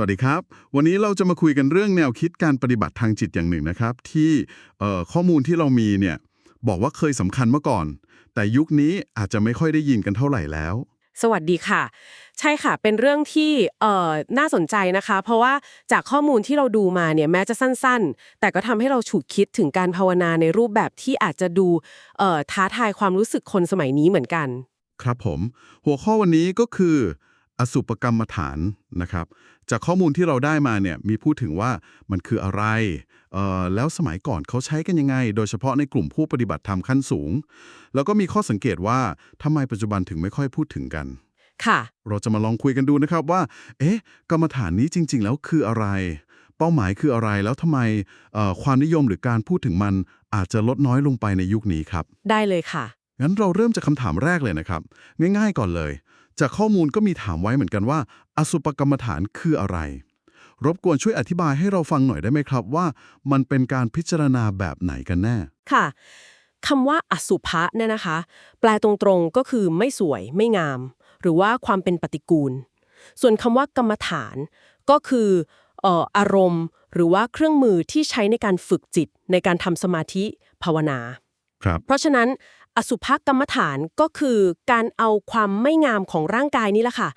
สวัสดีครับ วันนี้เราจะมาคุยกันเรื่องแนวคิดการปฏิบัติทางจิตอย่างหนึ่งนะครับ ที่เอ่อข้อมูลที่เรามีเนี่ยบอกว่าเคยสำคัญเมื่อก่อน แต่ยุคนี้อาจจะไม่ค่อยได้ยินกันเท่าไหร่แล้ว สวัสดีค่ะ ใช่ค่ะเป็นเรื่องที่เอ่อน่าสนใจนะคะ เพราะว่าจากข้อมูลที่เราดูมาเนี่ยแม้จะสั้นๆ แต่ก็ทำให้เราฉุกคิดถึงการภาวนาในรูปแบบที่อาจจะดูเอ่อท้าทายความรู้สึกคนสมัยนี้เหมือนกัน ครับผม หัวข้อวันนี้ก็คือ อสุปกรรมฐานนะครับ จากข้อมูลที่เราได้มาเนี่ยมีพูดถึงว่ามันคืออะไรเอ่อแล้วสมัยก่อนเขาใช้กันยังไง โดยเฉพาะในกลุ่มผู้ปฏิบัติธรรมขั้นสูง แล้วก็มีข้อสังเกตว่าทำไมปัจจุบันถึงไม่ค่อยพูดถึงกัน ค่ะ เราจะมาลองคุยกันดูนะครับว่า เอ๊ะ กรรมฐานนี้จริง ๆ แล้วคืออะไร เป้าหมายคืออะไร แล้วทำไมเอ่อความนิยมหรือการพูดถึงมันอาจจะลดน้อยลงไปในยุคนี้ครับ ได้เลยค่ะ งั้นเราเริ่มจากคำถามแรกเลยนะครับ ง่าย ๆ ก่อนเลย จากข้อมูลก็มีถามไว้เหมือนกันว่า อสุปกรรมฐานคืออะไร รบกวนช่วยอธิบายให้เราฟังหน่อยได้ไหมครับว่า มันเป็นการพิจารณาแบบไหนกันแน่ ค่ะคำว่าอสุภะเนี่ยนะคะ แปลตรงๆก็คือไม่สวยไม่งาม หรือว่าความเป็นปฏิกูล ส่วนคำว่ากรรมฐานก็คือเอ่ออารมณ์ หรือว่าเครื่องมือที่ใช้ในการฝึกจิตในการทำสมาธิภาวนา ครับ เพราะฉะนั้นอสุภกรรมฐานก็คือการเอาความไม่งามของร่างกายนี่แหละค่ะ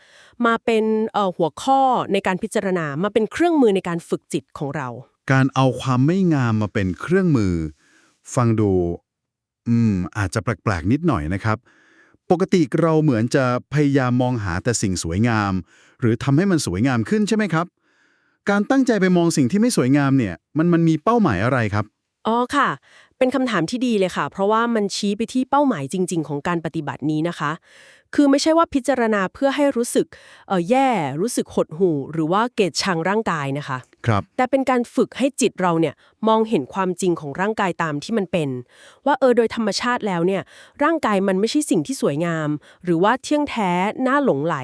มาเป็นเอ่อหัวข้อในการพิจารณามาเป็นเครื่องมือในการฝึกจิตของเรา การเอาความไม่งามมาเป็นเครื่องมือ ฟังดู อืม อาจจะแปลกๆนิดหน่อยนะครับ ปกติเราเหมือนจะพยายามมองหาแต่สิ่งสวยงาม หรือทำให้มันสวยงามขึ้นใช่ไหมครับ การตั้งใจไปมองสิ่งที่ไม่สวยงามเนี่ย มันมันมีเป้าหมายอะไรครับอ๋อค่ะ เป็นคำถามที่ดีเลยค่ะ เพราะว่ามันชี้ไปที่เป้าหมายจริง ๆ ของการปฏิบัตินี้นะคะ คือไม่ใช่ว่าพิจารณาเพื่อให้รู้สึกเออแย่รู้สึกหดหู่ หรือว่าเกลียดชังร่างกายนะคะครับแต่เป็นการฝึกให้จิตเราเนี่ยมองเห็นความจริงของร่างกายตามที่มันเป็น ว่าเออโดยธรรมชาติแล้วเนี่ยร่างกายมันไม่ใช่สิ่งที่สวยงาม หรือว่าเที่ยงแท้น่าหลงไหล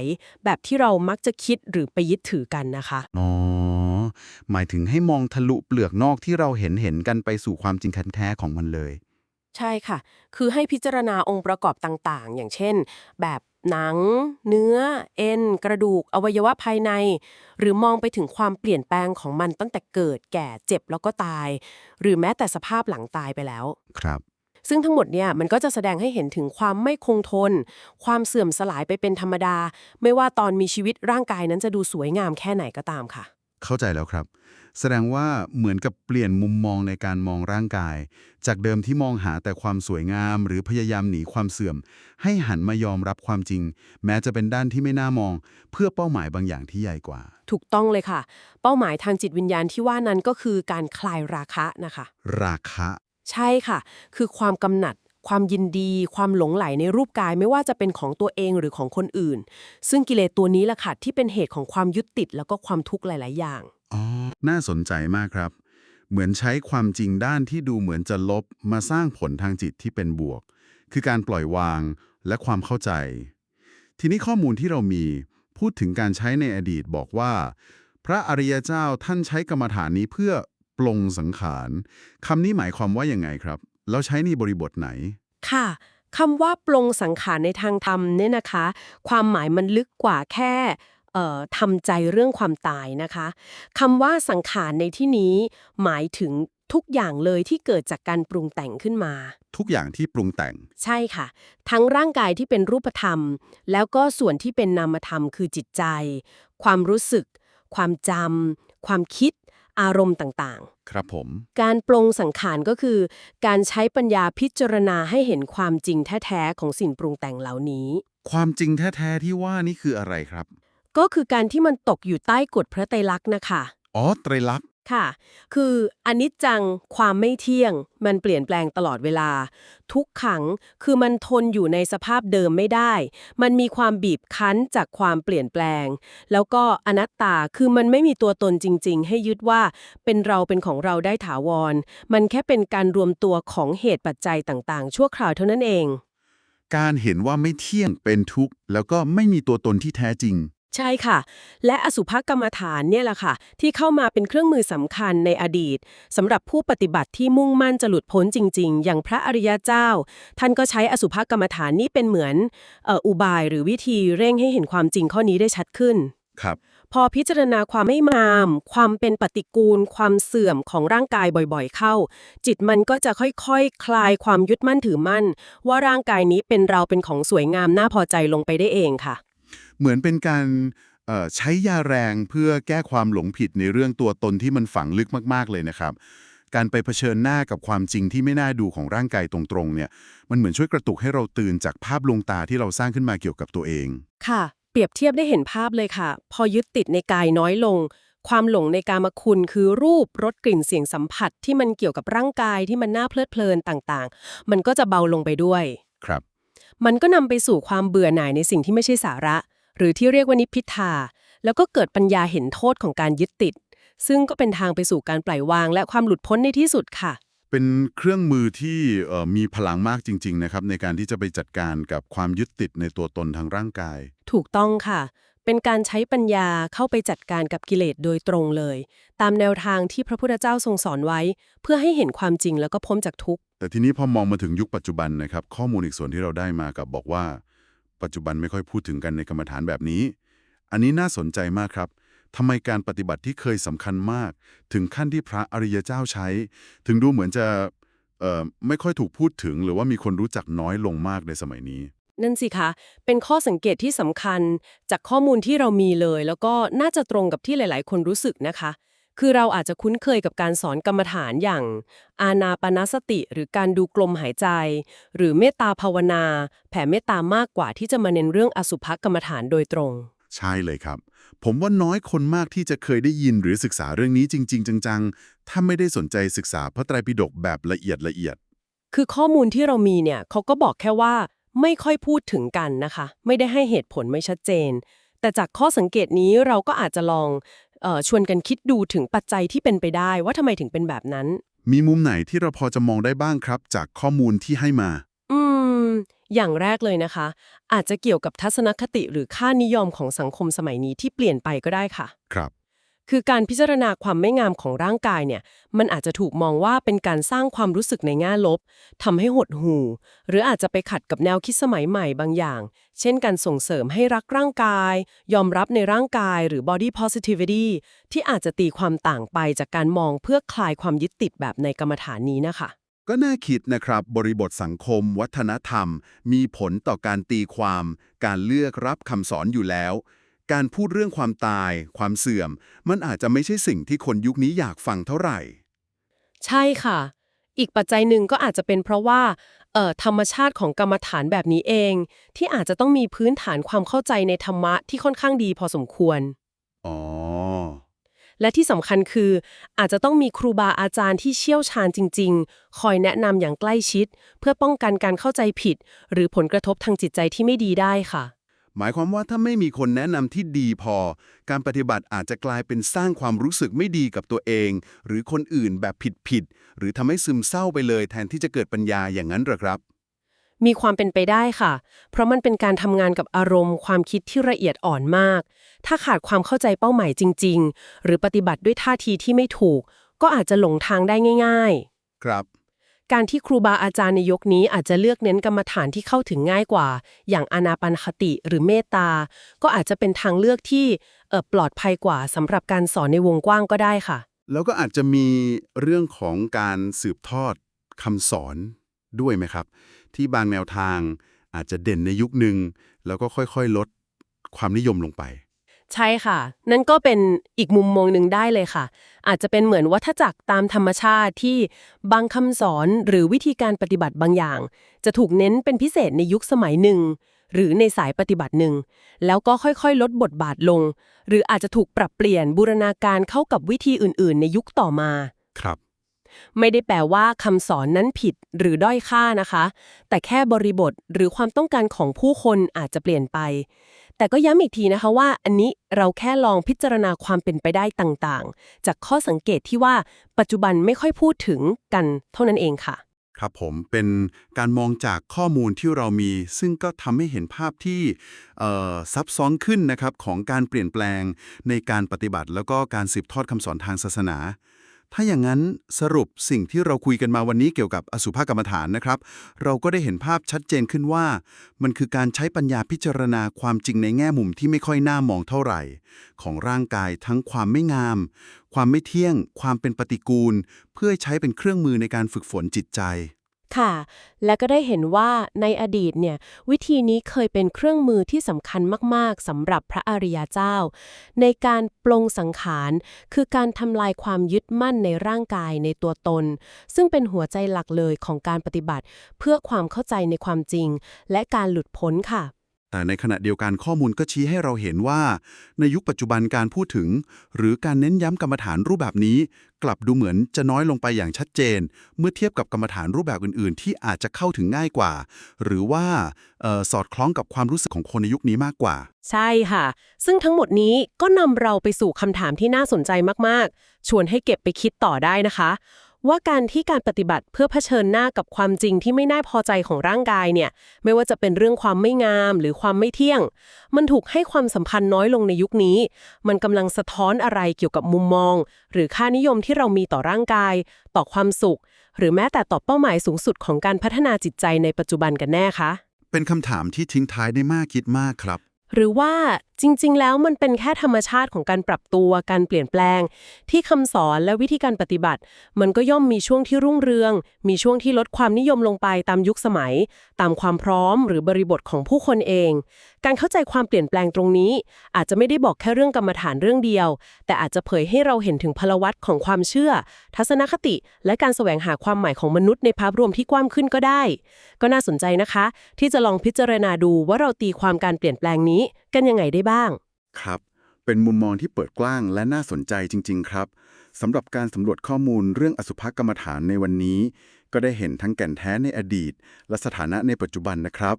แบบที่เรามักจะคิดหรือไปยึดถือกันนะคะอ๋อ หมายถึงให้มองทะลุเปลือกนอกที่เราเห็นเห็นกันไปสู่ความจริงแท้ของมันเลย ใช่ค่ะ คือให้พิจารณาองค์ประกอบต่างๆ อย่างเช่น แบบหนัง เนื้อ เอ็น กระดูก อวัยวะภายใน หรือมองไปถึงความเปลี่ยนแปลงของมันตั้งแต่เกิดแก่เจ็บแล้วก็ตาย หรือแม้แต่สภาพหลังตายไปแล้ว ครับ ซึ่งทั้งหมดเนี่ยมันก็จะแสดงให้เห็นถึงความไม่คงทน ความเสื่อมสลายไปเป็นธรรมดา ไม่ว่าตอนมีชีวิตร่างกายนั้นจะดูสวยงามแค่ไหนก็ตามค่ะ เข้าใจแล้วครับ แสดงว่าเหมือนกับเปลี่ยนมุมมองในการมองร่างกาย จากเดิมที่มองหาแต่ความสวยงาม หรือพยายามหนีความเสื่อม ให้หันมายอมรับความจริง แม้จะเป็นด้านที่ไม่น่ามอง เพื่อเป้าหมายบางอย่างที่ใหญ่กว่า ถูกต้องเลยค่ะ เป้าหมายทางจิตวิญญาณที่ว่านั้นก็คือการคลายราคะนะคะ ราคะ ใช่ค่ะ คือความกำหนัด ความยินดี ความหลงไหลในรูปกายไม่ว่าจะเป็นของตัวเองหรือของคนอื่น ซึ่งกิเลสตัวนี้แหละค่ะที่เป็นเหตุของความยึดติดแล้วก็ความทุกข์หลาย ๆ อย่างอ๋อน่าสนใจมากครับ เหมือนใช้ความจริงด้านที่ดูเหมือนจะลบมาสร้างผลทางจิตที่เป็นบวก คือการปล่อยวางและความเข้าใจ ทีนี้ข้อมูลที่เรามีพูดถึงการใช้ในอดีตบอกว่า พระอริยเจ้าท่านใช้กรรมฐานนี้เพื่อปลงสังขารคำนี้หมายความว่ายังไงครับ แล้วใช้ในบริบทไหน ค่ะคำว่าปลงสังขารในทางธรรมเนี่ยนะคะ ความหมายมันลึกกว่าแค่เอ่อทำใจเรื่องความตายนะคะคำว่าสังขารในที่นี้ หมายถึงทุกอย่างเลยที่เกิดจากการปรุงแต่งขึ้นมา ทุกอย่างที่ปรุงแต่ง ใช่ค่ะ ทั้งร่างกายที่เป็นรูปธรรม แล้วก็ส่วนที่เป็นนามธรรมคือจิตใจ ความรู้สึก ความจำความคิด อารมณ์ต่างๆ ครับผม การปลงสังขารก็คือ การใช้ปัญญาพิจารณาให้เห็นความจริงแท้ๆของสิ่งปรุงแต่งเหล่านี้ ความจริงแท้ๆที่ว่านี่คืออะไรครับ ก็คือการที่มันตกอยู่ใต้กฎพระไตรลักษณ์นะคะ อ๋อไตรลักษณ์ ค่ะ คืออนิจจังความไม่เที่ยง มันเปลี่ยนแปลงตลอดเวลา ทุกขังคือมันทนอยู่ในสภาพเดิมไม่ได้ มันมีความบีบคั้นจากความเปลี่ยนแปลง แล้วก็อนัตตาคือมันไม่มีตัวตนจริง ๆ ให้ยึดว่าเป็นเราเป็นของเราได้ถาวร มันแค่เป็นการรวมตัวของเหตุปัจจัยต่างๆ ชั่วคราวเท่านั้นเอง การเห็นว่าไม่เที่ยงเป็นทุกข์ แล้วก็ไม่มีตัวตนที่แท้จริง ใช่ค่ะ และอสุภกรรมฐานเนี่ยแหละค่ะ ที่เข้ามาเป็นเครื่องมือสำคัญในอดีตสำหรับผู้ปฏิบัติที่มุ่งมั่นจะหลุดพ้นจริง ๆ อย่างพระอริยเจ้า ท่านก็ใช้อสุภกรรมฐานนี้เป็นเหมือนเอ่ออุบายหรือวิธีเร่งให้เห็นความจริงข้อนี้ได้ชัดขึ้นครับพอพิจารณาความไม่งาม ความเป็นปฏิกูล ความเสื่อมของร่างกายบ่อยๆ เข้า จิตมันก็จะค่อยๆคคลายความยึดมั่นถือมั่น ว่าร่างกายนี้เป็นเราเป็นของสวยงามน่าพอใจลงไปได้เองค่ะ เหมือนเป็นการเอ่อใช้ยาแรงเพื่อแก้ความหลงผิดในเรื่องตัวตนที่มันฝังลึกมาก ๆ เลยนะครับ การไปเผชิญหน้ากับความจริงที่ไม่น่าดูของร่างกายตรงๆ เนี่ย มันเหมือนช่วยกระตุกให้เราตื่นจากภาพลวงตาที่เราสร้างขึ้นมาเกี่ยวกับตัวเอง ค่ะ เปรียบเทียบได้เห็นภาพเลยค่ะ พอยึดติดในกายน้อยลง ความหลงในกามคุณคือรูปรสกลิ่นเสียงสัมผัสที่มันเกี่ยวกับร่างกายที่มันน่าเพลิดเพลินต่างๆ มันก็จะเบาลงไปด้วย ครับ มันก็นำไปสู่ความเบื่อหน่ายในสิ่งที่ไม่ใช่สาระ หรือที่เรียกว่านิพพิทา แล้วก็เกิดปัญญาเห็นโทษของการยึดติด ซึ่งก็เป็นทางไปสู่การปล่อยวาง และความหลุดพ้นในที่สุดค่ะ เป็นเครื่องมือที่เอ่อมีพลังมากจริง ๆ นะครับ ในการที่จะไปจัดการกับความยึดติดในตัวตนทางร่างกาย ถูกต้องค่ะเป็นการใช้ปัญญาเข้าไปจัดการกับกิเลสโดยตรงเลย ตามแนวทางที่พระพุทธเจ้าทรงสอนไว้ เพื่อให้เห็นความจริงแล้วก็พ้นจากทุกข์ แต่ทีนี้พอมองมาถึงยุคปัจจุบันนะครับ ข้อมูลอีกส่วนที่เราได้มากับบอกว่า ปัจจุบันไม่ค่อยพูดถึงกันในกรรมฐานแบบนี้ อันนี้น่าสนใจมากครับทำไมการปฏิบัติที่เคยสำคัญมาก ถึงขั้นที่พระอริยเจ้าใช้ ถึงดูเหมือนจะไม่ค่อยถูกพูดถึง หรือว่ามีคนรู้จักน้อยลงมากในสมัยนี้ นั่นสิคะ เป็นข้อสังเกตที่สำคัญจากข้อมูลที่เรามีเลย แล้วก็น่าจะตรงกับที่หลาย ๆ คนรู้สึกนะคะ คือเราอาจจะคุ้นเคยกับการสอนกรรมฐานอย่าง อานาปานสติ หรือการดูกลมหายใจ หรือเมตตาภาวนา แผ่เมตตามากกว่าที่จะมาเน้นเรื่องอสุภกรรมฐานโดยตรง ใช่เลยครับ ผมว่าน้อยคนมากที่จะเคยได้ยินหรือศึกษาเรื่องนี้จริง ๆ จังๆ ถ้าไม่ได้สนใจศึกษาพระไตรปิฎกแบบละเอียดละเอียด คือข้อมูลที่เรามีเนี่ยเขาก็บอกแค่ว่าไม่ค่อยพูดถึงกันนะคะ ไม่ได้ให้เหตุผลไม่ชัดเจน แต่จากข้อสังเกตนี้เราก็อาจจะลองเออ ชวนกันคิดดูถึงปัจจัยที่เป็นไปได้ว่าทำไมถึงเป็นแบบนั้น มีมุมไหนที่เราพอจะมองได้บ้างครับ จากข้อมูลที่ให้มา อืม อย่างแรกเลยนะคะ อาจจะเกี่ยวกับทัศนคติหรือค่านิยมของสังคมสมัยนี้ที่เปลี่ยนไปก็ได้ค่ะ ครับ คือการพิจารณาความไม่งามของร่างกายเนี่ย มันอาจจะถูกมองว่าเป็นการสร้างความรู้สึกในแง่ลบทำให้หดหู่ หรืออาจจะไปขัดกับแนวคิดสมัยใหม่บางอย่าง เช่นการส่งเสริมให้รักร่างกาย ยอมรับในร่างกายหรือ body positivity ที่อาจจะตีความต่างไปจากการมองเพื่อคลายความยึดติดแบบในกรรมฐานนี้นะคะ ก็น่าคิดนะครับ บริบทสังคม วัฒนธรรม มีผลต่อการตีความ การเลือกรับคำสอนอยู่แล้ว การพูดเรื่องความตาย ความเสื่อม มันอาจจะไม่ใช่สิ่งที่คนยุคนี้อยากฟังเท่าไหร่ ใช่ค่ะ อีกปัจจัยหนึ่งก็อาจจะเป็นเพราะว่าเอ่อธรรมชาติของกรรมฐานแบบนี้เอง ที่อาจจะต้องมีพื้นฐานความเข้าใจในธรรมะที่ค่อนข้างดีพอสมควร อ๋อ และที่สำคัญคือ อาจจะต้องมีครูบาอาจารย์ที่เชี่ยวชาญจริง ๆ คอยแนะนำอย่างใกล้ชิด เพื่อป้องกันการเข้าใจผิด หรือผลกระทบทางจิตใจที่ไม่ดีได้ค่ะ หมายความว่าถ้าไม่มีคนแนะนำที่ดีพอ การปฏิบัติอาจจะกลายเป็นสร้างความรู้สึกไม่ดีกับตัวเอง หรือคนอื่นแบบผิดๆหรือทำให้ซึมเศร้าไปเลยแทนที่จะเกิดปัญญาอย่างนั้นเหรอครับมีความเป็นไปได้ค่ะ เพราะมันเป็นการทำงานกับอารมณ์ ความคิดที่ละเอียดอ่อนมาก ถ้าขาดความเข้าใจเป้าหมายจริง ๆ หรือปฏิบัติด้วยท่าทีที่ไม่ถูก ก็อาจจะหลงทางได้ง่ายครับๆ การที่ครูบาอาจารย์ในยกนี้อาจจะเลือกเน้นกรรมฐานที่เข้าถึงง่ายกว่า อย่างอนาปันคติหรือเมตตา ก็อาจจะเป็นทางเลือกที่เออปลอดภัยกว่าสำหรับการสอนในวงกว้างก็ได้ค่ะ แล้วก็อาจจะมีเรื่องของการสืบทอดคำสอนด้วยไหมครับ ที่บางแนวทางอาจจะเด่นในยุคหนึ่งแล้วก็ค่อยๆ ลดความนิยมลงไป ใช่ค่ะ นั่นก็เป็นอีกมุมมองหนึ่งได้เลยค่ะ อาจจะเป็นเหมือนวัฏจักรตามธรรมชาติที่บางคำสอนหรือวิธีการปฏิบัติบางอย่าง จะถูกเน้นเป็นพิเศษในยุคสมัยหนึ่ง หรือในสายปฏิบัติหนึ่ง แล้วก็ค่อยๆ ลดบทบาทลง หรืออาจจะถูกปรับเปลี่ยนบูรณาการเข้ากับวิธีอื่น ๆ ในยุคต่อมา ครับ ไม่ได้แปลว่าคำสอนนั้นผิดหรือด้อยค่านะคะ แต่แค่บริบทหรือความต้องการของผู้คนอาจจะเปลี่ยนไป แต่ก็ย้ำอีกทีนะคะว่า อันนี้เราแค่ลองพิจารณาความเป็นไปได้ต่างๆ จากข้อสังเกตที่ว่าปัจจุบันไม่ค่อยพูดถึงกันเท่านั้นเองค่ะ ครับผมเป็นการมองจากข้อมูลที่เรามี ซึ่งก็ทำให้เห็นภาพที่ซับซ้อนขึ้นนะครับของการเปลี่ยนแปลงในการปฏิบัติ แล้วก็การสืบทอดคำสอนทางศาสนา ถ้าอย่างนั้นสรุปสิ่งที่เราคุยกันมาวันนี้เกี่ยวกับอสุภกรรมฐานนะครับ เราก็ได้เห็นภาพชัดเจนขึ้นว่า มันคือการใช้ปัญญาพิจารณาความจริงในแง่มุมที่ไม่ค่อยน่ามองเท่าไหร่ ของร่างกายทั้งความไม่งาม ความไม่เที่ยง ความเป็นปฏิกูล เพื่อใช้เป็นเครื่องมือในการฝึกฝนจิตใจ ค่ะ และก็ได้เห็นว่าในอดีตเนี่ยวิธีนี้เคยเป็นเครื่องมือที่สำคัญมาก ๆสำหรับพระอริยเจ้า ในการปลงสังขาร คือการทำลายความยึดมั่นในร่างกายในตัวตน ซึ่งเป็นหัวใจหลักเลยของการปฏิบัติ เพื่อความเข้าใจในความจริง และการหลุดพ้นค่ะ ในขณะเดียวกันข้อมูลก็ชี้ให้เราเห็นว่า ในยุคปัจจุบันการพูดถึง หรือการเน้นย้ำกรรมฐานรูปแบบนี้ กลับดูเหมือนจะน้อยลงไปอย่างชัดเจน เมื่อเทียบกับกรรมฐานรูปแบบอื่น ๆ ที่อาจจะเข้าถึงง่ายกว่า หรือว่าออสอดคล้องกับความรู้สึกของคนในยุคนี้มากกว่า ใช่ค่ะ ซึ่งทั้งหมดนี้ก็นำเราไปสู่คำถามที่น่าสนใจมาก ๆ ชวนให้เก็บไปคิดต่อได้นะคะ ว่าการที่การปฏิบัติเพื่อเผชิญหน้ากับความจริงที่ไม่น่าพอใจของร่างกายเนี่ย ไม่ว่าจะเป็นเรื่องความไม่งามหรือความไม่เที่ยง มันถูกให้ความสำคัญน้อยลงในยุคนี้ มันกำลังสะท้อนอะไรเกี่ยวกับมุมมอง หรือค่านิยมที่เรามีต่อร่างกาย ต่อความสุข หรือแม้แต่ต่อเป้าหมายสูงสุดของการพัฒนาจิตใจในปัจจุบันกันแน่คะเป็นคำถามที่ทิ้งท้ายได้มากคิดมากครับ หรือว่า จริง ๆ แล้วมันเป็นแค่ธรรมชาติของการปรับตัวการเปลี่ยนแปลง ที่คำสอนและวิธีการปฏิบัติ มันก็ย่อมมีช่วงที่รุ่งเรือง มีช่วงที่ลดความนิยมลงไปตามยุคสมัย ตามความพร้อมหรือบริบทของผู้คนเอง การเข้าใจความเปลี่ยนแปลงตรงนี้ อาจจะไม่ได้บอกแค่เรื่องกรรมฐานเรื่องเดียว แต่อาจจะเผยให้เราเห็นถึงพลวัตของความเชื่อ ทัศนคติ และการแสวงหาความหมายของมนุษย์ในภาพรวมที่กว้างขึ้นก็ได้ ก็น่าสนใจนะคะ ที่จะลองพิจารณาดูว่าเราตีความการเปลี่ยนแปลงนี้ กันยังไงได้บ้าง ครับ เป็นมุมมองที่เปิดกว้างและน่าสนใจจริง ๆ ครับสำหรับการสำรวจข้อมูลเรื่องอสุภกรรมฐานในวันนี้ ก็ได้เห็นทั้งแก่นแท้ในอดีต และสถานะในปัจจุบันนะครับ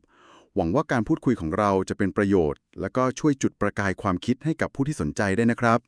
หวังว่าการพูดคุยของเราจะเป็นประโยชน์ และก็ช่วยจุดประกายความคิดให้กับผู้ที่สนใจได้นะครับ